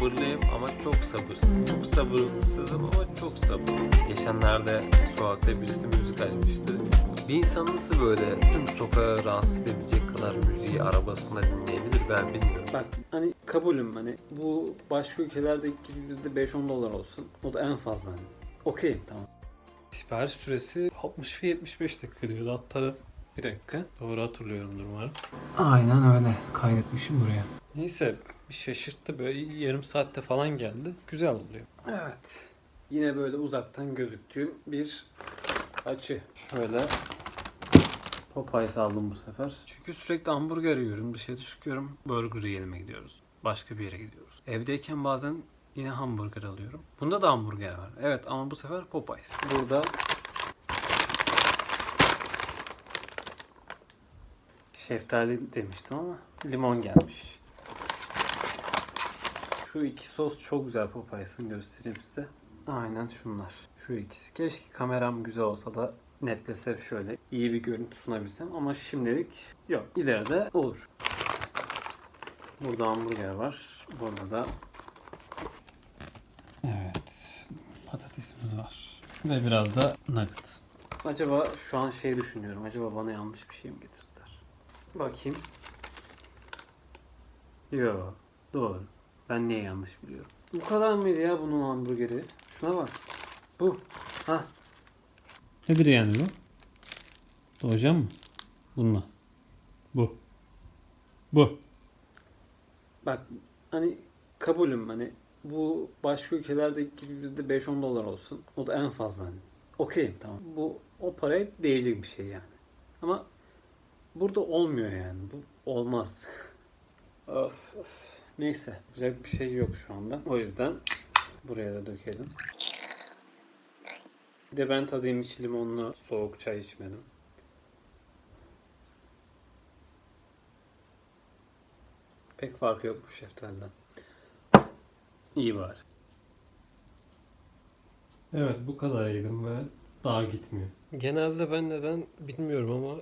sabırlıyım ama çok sabırsız. Çok sabırsızım ama çok sabırlı. Geçenlerde sokakta birisi müzik açmıştı. Bir insan nasıl böyle tüm sokağı rahatsız edebilecek kadar müziği arabasında dinleyebilir ben bilmiyorum. Bak hani kabulüm hani bu başka ülkelerdeki gibi bizde 5-10 dolar olsun. O da en fazla hani. Okey tamam. Sipariş süresi 60 ve 75 dakika diyordu. Hatta bir dakika. Doğru hatırlıyorumdur umarım. Aynen öyle. Kaydetmişim buraya. Neyse bir şaşırttı böyle yarım saatte falan geldi. Güzel oluyor. Evet. Yine böyle uzaktan gözüktüğüm bir açı. Şöyle Popeyes aldım bu sefer. Çünkü sürekli hamburger yiyorum. Dışarı çıkıyorum. Burger yiyelim gidiyoruz. Başka bir yere gidiyoruz. Evdeyken bazen yine hamburger alıyorum. Bunda da hamburger var. Evet ama bu sefer Popeyes. Burada şeftali demiştim ama limon gelmiş. Şu iki sos çok güzel Popeyes'ın göstereyim size. Aynen şunlar. Şu ikisi. Keşke kameram güzel olsa da netlese şöyle iyi bir görüntü sunabilsem ama şimdilik yok. İleride olur. Burada hamburger var. Burada da Evet. Patatesimiz var. Ve biraz da nugget. Acaba şu an şey düşünüyorum. Acaba bana yanlış bir şey mi getirdiler? Bakayım. Yo, doğru. Ben niye yanlış biliyorum? Bu kadar mıydı ya bunun hamburgeri? Şuna bak. Bu. Ha. Nedir yani bu? Doğacağım mı? Bununla. Bu. Bu. Bak hani kabulüm hani bu başka ülkelerdeki gibi bizde 5-10 dolar olsun. O da en fazla hani. Okeyim tamam. Bu o paraya değecek bir şey yani. Ama burada olmuyor yani. Bu olmaz. of, of. Neyse. Yapacak bir şey yok şu anda. O yüzden buraya da dökelim. Bir de ben tadayım hiç limonlu soğuk çay içmedim. Pek farkı yok bu şeftaliden. İyi bari. Evet bu kadar yedim ve daha gitmiyor. Genelde ben neden bilmiyorum ama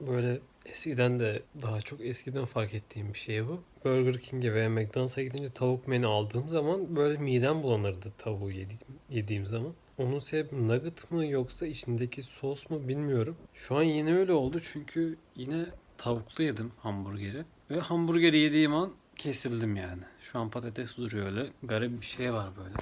böyle eskiden de daha çok eskiden fark ettiğim bir şey bu. Burger King'e veya McDonald's'a gidince tavuk menü aldığım zaman böyle midem bulanırdı tavuğu yediğim, yediğim zaman. Onun sebebi nugget mı yoksa içindeki sos mu bilmiyorum. Şu an yine öyle oldu çünkü Yine tavuklu yedim hamburgeri. Ve hamburgeri yediğim an kesildim yani. Şu an patates duruyor öyle. Garip bir şey var böyle.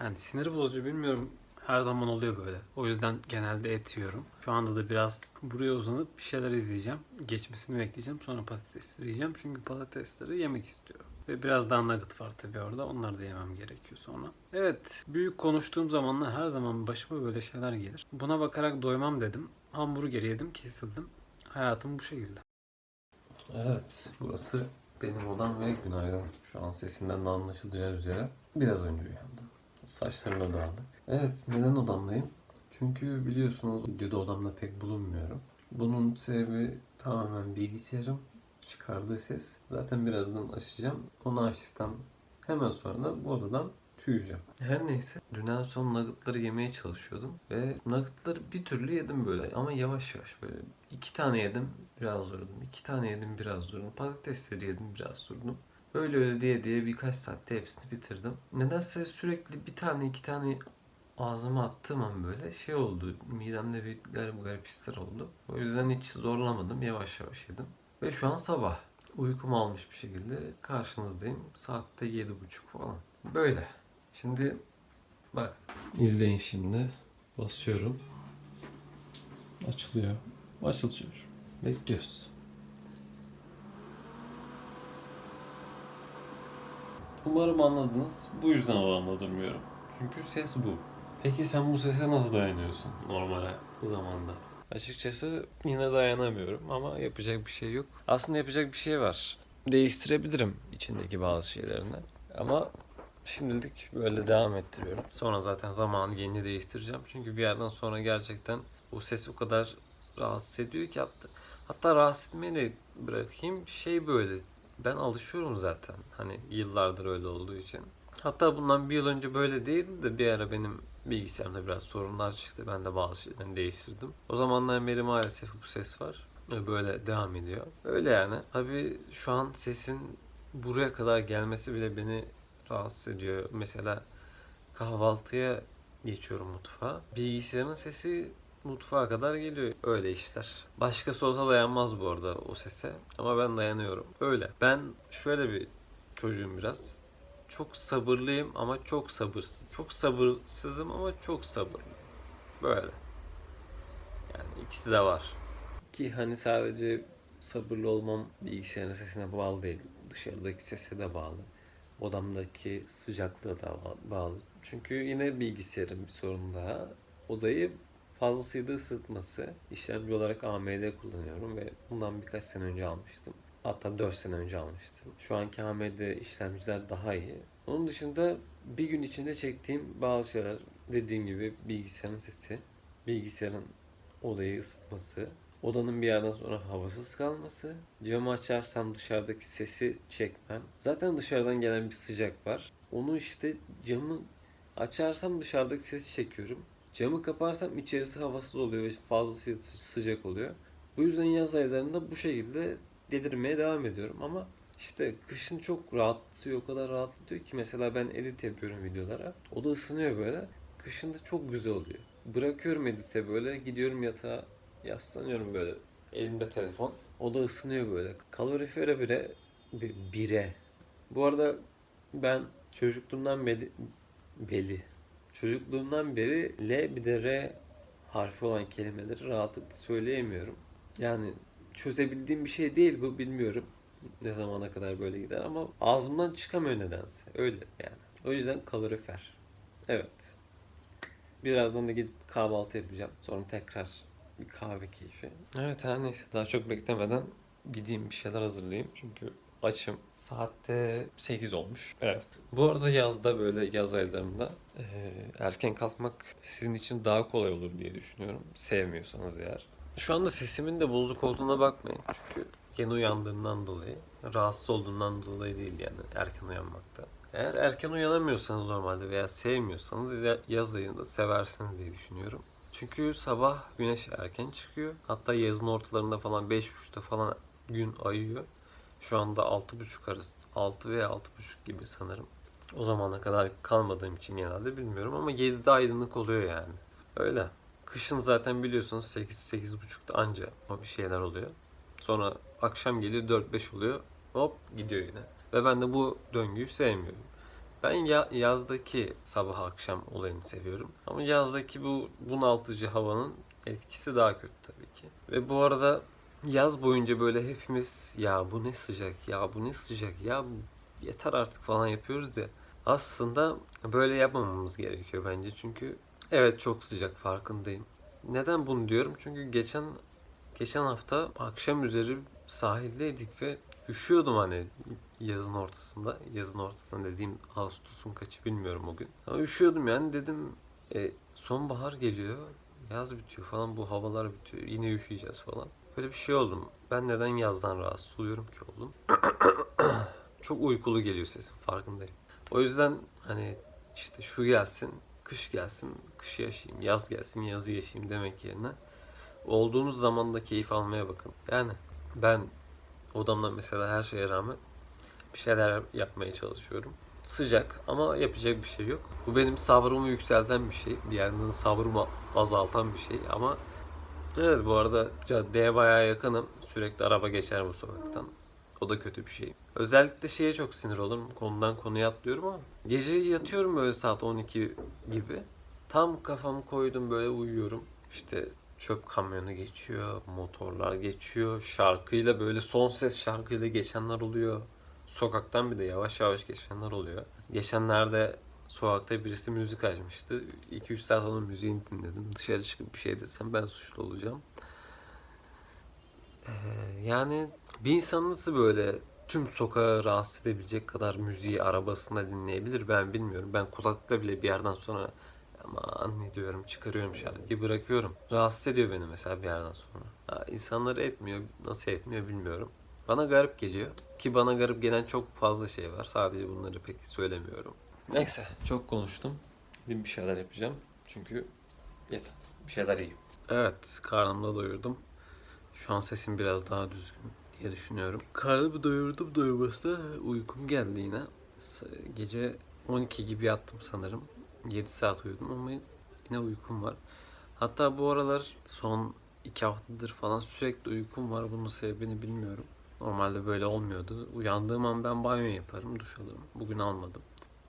Yani sinir bozucu bilmiyorum. Her zaman oluyor böyle. O yüzden genelde et yiyorum. Şu anda da biraz buraya uzanıp bir şeyler izleyeceğim. Geçmesini bekleyeceğim. Sonra patatesleri yiyeceğim. Çünkü patatesleri yemek istiyorum. Ve biraz daha nugget var tabii orada. Onları da yemem gerekiyor sonra. Evet. Büyük konuştuğum zamanlar her zaman başıma böyle şeyler gelir. Buna bakarak doymam dedim. Hamburger yedim. Kesildim. Hayatım bu şekilde. Evet, burası benim odam ve günaydın. Şu an sesimden de anlaşılacağı üzere biraz önce uyandım. Saçlarım da dağınık. Evet, neden odamdayım? Çünkü biliyorsunuz videoda odamda pek bulunmuyorum. Bunun sebebi tamamen bilgisayarım çıkardığı ses. Zaten birazdan açacağım. Onu açtıktan hemen sonra da bu odadan tüyeceğim. Her neyse. Dünden son nuggetları yemeye çalışıyordum. Ve nuggetları bir türlü yedim böyle ama yavaş yavaş böyle. iki tane yedim biraz durdum. iki tane yedim biraz durdum. Patatesleri yedim biraz durdum. Öyle öyle diye diye birkaç saatte hepsini bitirdim. Nedense sürekli bir tane iki tane ağzıma attığım an böyle şey oldu. Midemde bir garip garip hisler oldu. O yüzden hiç zorlamadım. Yavaş yavaş yedim. Ve şu an sabah. Uykumu almış bir şekilde karşınızdayım. Saatte yedi buçuk falan. Böyle. Şimdi bak. izleyin şimdi. Basıyorum. Açılıyor. Açılıyor. Bekliyoruz. Umarım anladınız. Bu yüzden odamda durmuyorum. Çünkü ses bu. Peki sen bu sese nasıl dayanıyorsun normale zamanda? Açıkçası yine dayanamıyorum ama yapacak bir şey yok. Aslında yapacak bir şey var. Değiştirebilirim içindeki bazı şeylerini. Ama şimdilik böyle devam ettiriyorum. Sonra zaten zamanı yeni değiştireceğim. Çünkü bir yerden sonra gerçekten o ses o kadar rahatsız ediyor ki hatta, hatta rahatsız etmeyi de bırakayım. Şey böyle ben alışıyorum zaten. Hani yıllardır öyle olduğu için. Hatta bundan bir yıl önce böyle değildi de bir ara benim bilgisayarımda biraz sorunlar çıktı. Ben de bazı şeyleri değiştirdim. O zamandan beri maalesef bu ses var. Böyle devam ediyor. Öyle yani. Tabii şu an sesin buraya kadar gelmesi bile beni rahatsız ediyor. Mesela kahvaltıya geçiyorum mutfağa. Bilgisayarın sesi mutfağa kadar geliyor. Öyle işler. Başkası olsa dayanmaz bu arada o sese. Ama ben dayanıyorum. Öyle. Ben şöyle bir çocuğum biraz. Çok sabırlıyım ama çok sabırsız. Çok sabırsızım ama çok sabırlıyım. Böyle. Yani ikisi de var. Ki hani sadece sabırlı olmam bilgisayarın sesine bağlı değil. Dışarıdaki sese de bağlı. Odamdaki sıcaklığa da ba- bağlı. Çünkü yine bilgisayarın bir sorunu daha. Odayı fazlasıyla ısıtması. İşlemci olarak AMD kullanıyorum ve bundan birkaç sene önce almıştım. Hatta 4 sene önce almıştım. Şu anki AMD işlemciler daha iyi. Onun dışında bir gün içinde çektiğim bazı şeyler dediğim gibi bilgisayarın sesi, bilgisayarın odayı ısıtması, odanın bir yerden sonra havasız kalması, camı açarsam dışarıdaki sesi çekmem. Zaten dışarıdan gelen bir sıcak var. Onu işte camı açarsam dışarıdaki sesi çekiyorum. Camı kaparsam içerisi havasız oluyor ve fazlasıyla sı- sıcak oluyor. Bu yüzden yaz aylarında bu şekilde delirmeye devam ediyorum ama işte kışın çok rahatlatıyor, o kadar rahatlatıyor ki mesela ben edit yapıyorum videolara. O da ısınıyor böyle. Kışın da çok güzel oluyor. Bırakıyorum edite böyle, gidiyorum yatağa yaslanıyorum böyle. Elimde telefon. O da ısınıyor böyle. Kalorifere bile bir bire. Bu arada ben çocukluğumdan beri belli. Çocukluğumdan beri L bir de R harfi olan kelimeleri rahatlıkla söyleyemiyorum. Yani çözebildiğim bir şey değil bu bilmiyorum. Ne zamana kadar böyle gider ama ağzımdan çıkamıyor nedense. Öyle yani. O yüzden kalorifer. Evet. Birazdan da gidip kahvaltı yapacağım. Sonra tekrar bir kahve keyfi. Evet her neyse daha çok beklemeden gideyim bir şeyler hazırlayayım. Çünkü açım. Saatte 8 olmuş. Evet. Bu arada yazda böyle yaz aylarında eee, erken kalkmak sizin için daha kolay olur diye düşünüyorum. Sevmiyorsanız eğer. Şu anda sesimin de bozuk olduğuna bakmayın. Çünkü yeni uyandığımdan dolayı, rahatsız olduğumdan dolayı değil yani erken uyanmakta. Eğer erken uyanamıyorsanız normalde veya sevmiyorsanız ya- yaz ayında seversiniz diye düşünüyorum. Çünkü sabah güneş erken çıkıyor. Hatta yazın ortalarında falan 5.30'da falan gün ayıyor. Şu anda 6.30 arası. 6 veya 6.30 gibi sanırım. O zamana kadar kalmadığım için genelde bilmiyorum ama 7'de aydınlık oluyor yani. Öyle. Kışın zaten biliyorsunuz 8-8.30'da anca bir şeyler oluyor. Sonra akşam geliyor 4-5 oluyor. Hop gidiyor yine. Ve ben de bu döngüyü sevmiyorum. Ben ya, yazdaki sabah akşam olayını seviyorum. Ama yazdaki bu bunaltıcı havanın etkisi daha kötü tabii ki. Ve bu arada yaz boyunca böyle hepimiz ya bu ne sıcak ya bu ne sıcak ya yeter artık falan yapıyoruz ya. Aslında böyle yapmamamız gerekiyor bence çünkü evet çok sıcak farkındayım. Neden bunu diyorum? Çünkü geçen geçen hafta akşam üzeri sahildeydik ve üşüyordum hani yazın ortasında. Yazın ortasında dediğim Ağustos'un kaçı bilmiyorum o gün. Ama üşüyordum yani dedim e, sonbahar geliyor. Yaz bitiyor falan bu havalar bitiyor. Yine üşüyeceğiz falan. Böyle bir şey oldum. Ben neden yazdan rahatsız oluyorum ki oğlum? Çok uykulu geliyor sesim farkındayım. O yüzden hani işte şu gelsin, kış gelsin, kışı yaşayayım, yaz gelsin, yazı yaşayayım demek yerine olduğunuz zaman da keyif almaya bakın. Yani ben odamdan mesela her şeye rağmen bir şeyler yapmaya çalışıyorum. Sıcak ama yapacak bir şey yok. Bu benim sabrımı yükselten bir şey. Bir yandan sabrımı azaltan bir şey ama evet bu arada caddeye bayağı yakınım. Sürekli araba geçer bu sokaktan. O da kötü bir şey. Özellikle şeye çok sinir olurum. Konudan konuya atlıyorum ama gece yatıyorum böyle saat 12 gibi. Tam kafamı koydum böyle uyuyorum. İşte çöp kamyonu geçiyor, motorlar geçiyor. Şarkıyla böyle son ses şarkıyla geçenler oluyor. Sokaktan bir de yavaş yavaş geçenler oluyor. Geçenlerde sokakta birisi müzik açmıştı. 2-3 saat onun müziğini dinledim. Dışarı çıkıp bir şey desem ben suçlu olacağım. Ee, yani bir insan nasıl böyle tüm sokağı rahatsız edebilecek kadar müziği arabasında dinleyebilir ben bilmiyorum. Ben kulaklıkla bile bir yerden sonra aman ne diyorum çıkarıyorum şarkıyı bırakıyorum. Rahatsız ediyor beni mesela bir yerden sonra. Ha, insanları etmiyor nasıl etmiyor bilmiyorum. Bana garip geliyor ki bana garip gelen çok fazla şey var. Sadece bunları pek söylemiyorum. Neyse çok konuştum. Gidip bir şeyler yapacağım. Çünkü yeter. Bir şeyler yiyeyim. Evet karnımı da doyurdum. Şu an sesim biraz daha düzgün diye düşünüyorum. Karnımı doyurdum doyurması da uykum geldi yine. Gece 12 gibi yattım sanırım. 7 saat uyudum ama yine uykum var. Hatta bu aralar son 2 haftadır falan sürekli uykum var. Bunun sebebini bilmiyorum. Normalde böyle olmuyordu. Uyandığım an ben banyo yaparım, duş alırım. Bugün almadım.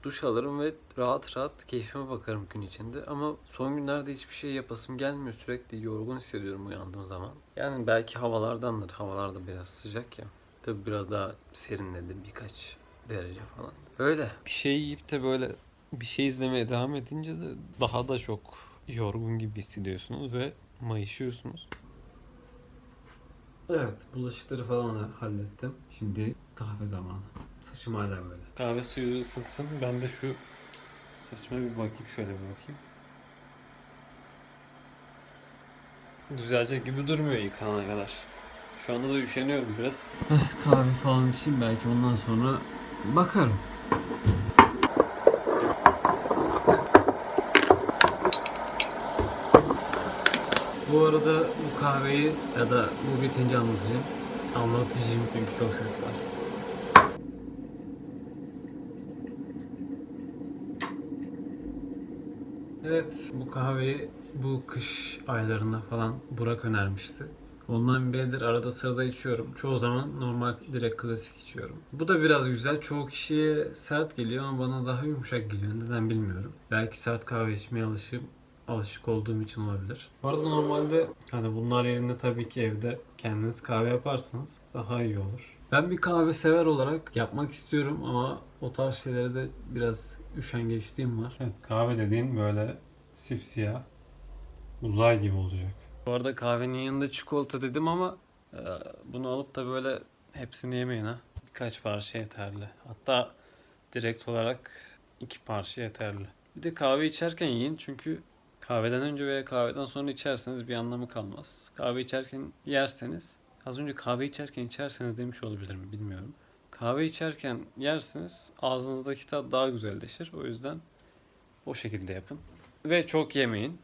Duş alırım ve rahat rahat keyfime bakarım gün içinde. Ama son günlerde hiçbir şey yapasım gelmiyor. Sürekli yorgun hissediyorum uyandığım zaman. Yani belki havalardandır. Havalar da biraz sıcak ya. Tabi biraz daha serinledi birkaç derece falan. Öyle. Bir şey yiyip de böyle bir şey izlemeye devam edince de daha da çok yorgun gibi hissediyorsunuz ve mayışıyorsunuz. Evet, bulaşıkları falan hallettim. Şimdi kahve zamanı. Saçım hala böyle. Kahve suyu ısınsın. Ben de şu saçma bir bakayım. Şöyle bir bakayım. Düzelecek gibi durmuyor yıkanana kadar. Şu anda da üşeniyorum biraz. kahve falan içeyim belki ondan sonra bakarım. Bu arada bu kahveyi ya da bu bitince anlatacağım. Anlatacağım çünkü çok ses var. Evet, bu kahveyi bu kış aylarında falan Burak önermişti. Ondan beridir arada sırada içiyorum. Çoğu zaman normal direkt klasik içiyorum. Bu da biraz güzel. Çoğu kişiye sert geliyor ama bana daha yumuşak geliyor. Neden bilmiyorum. Belki sert kahve içmeye alışım alışık olduğum için olabilir. Bu arada normalde hani bunlar yerine tabii ki evde kendiniz kahve yaparsanız daha iyi olur. Ben bir kahve sever olarak yapmak istiyorum ama o tarz şeylere de biraz üşengeçliğim var. Evet kahve dediğin böyle sipsiyah uzay gibi olacak. Bu arada kahvenin yanında çikolata dedim ama e, bunu alıp da böyle hepsini yemeyin ha. Birkaç parça yeterli. Hatta direkt olarak iki parça yeterli. Bir de kahve içerken yiyin çünkü kahveden önce veya kahveden sonra içerseniz bir anlamı kalmaz. Kahve içerken yerseniz az önce kahve içerken içerseniz demiş olabilirim bilmiyorum. Kahve içerken yersiniz ağzınızdaki tat daha güzelleşir. O yüzden o şekilde yapın. Ve çok yemeyin.